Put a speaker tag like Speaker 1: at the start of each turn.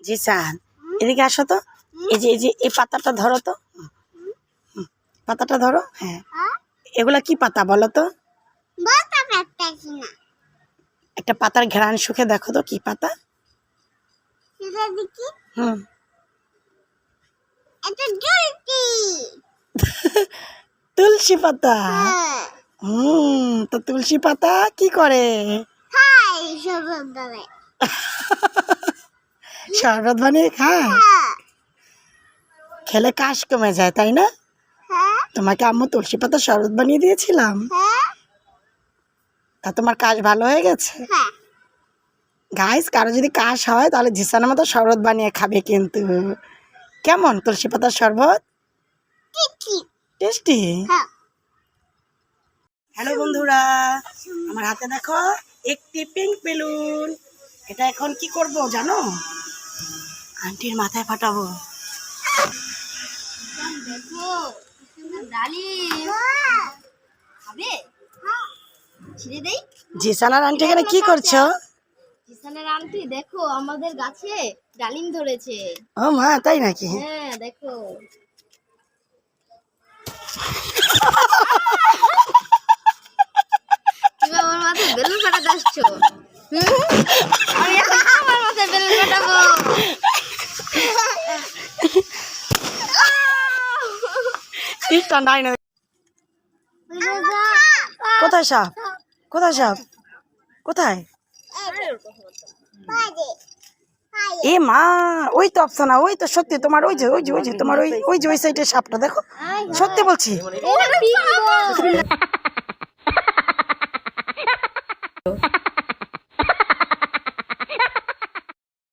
Speaker 1: জিসান এদিকে আসো তো। এই যে এই যে এই পাতাটা ধরো তো। পাতাটা ধরো হ্যাঁ। এগুলা কি পাতা বলো তো? একটা পাতার ঘেরান সুখে দেখো তো কি পাতা? হুম। তুলসী পাতা। হুম তো তুলসী পাতা কি করে? শরবত বানিয়ে খায়? খেলে কাশ কমে যায় তাই না? তোমাকে আম্মু তুলসী পাতা শরবত বানিয়ে দিয়েছিলাম। তা তোমার কাশ ভালো হয়ে গেছে? গাইস কারও যদি কাশ হয় তাহলে ঝিসানের মতো শরবত বানিয়ে খাবে কিন্তু। কেমন? তুলসী পাতার শরবত? টেস্টি
Speaker 2: হ্যাঁ।
Speaker 1: হ্যালো বন্ধুরা। আমার হাতে দেখো একটি পিঙ্ক বেলুন এটা এখন কি করব জানো? আন্টির মাথায় ফাটাবো।
Speaker 2: দেখো ডালিম খাবে ছিঁড়ে দেই
Speaker 1: জিসানার আন্টি এখানে কি করছ?
Speaker 2: জিসানার আন্টি দেখো আমাদের গাছে ডালিম ধরেছে।
Speaker 1: ও মা তাই নাকি?
Speaker 2: হ্যাঁ দেখো।
Speaker 1: ইস্টান নাই না কোথায় সাপ কোথায় সাপ কোথায় এ মা ওই তো অপশানা ওই তো সত্যি তোমার ওই যে ওই যে ওই যে তোমার ওই ওই যে ওই সাইডের সাপটা দেখো। সত্যি বলছি।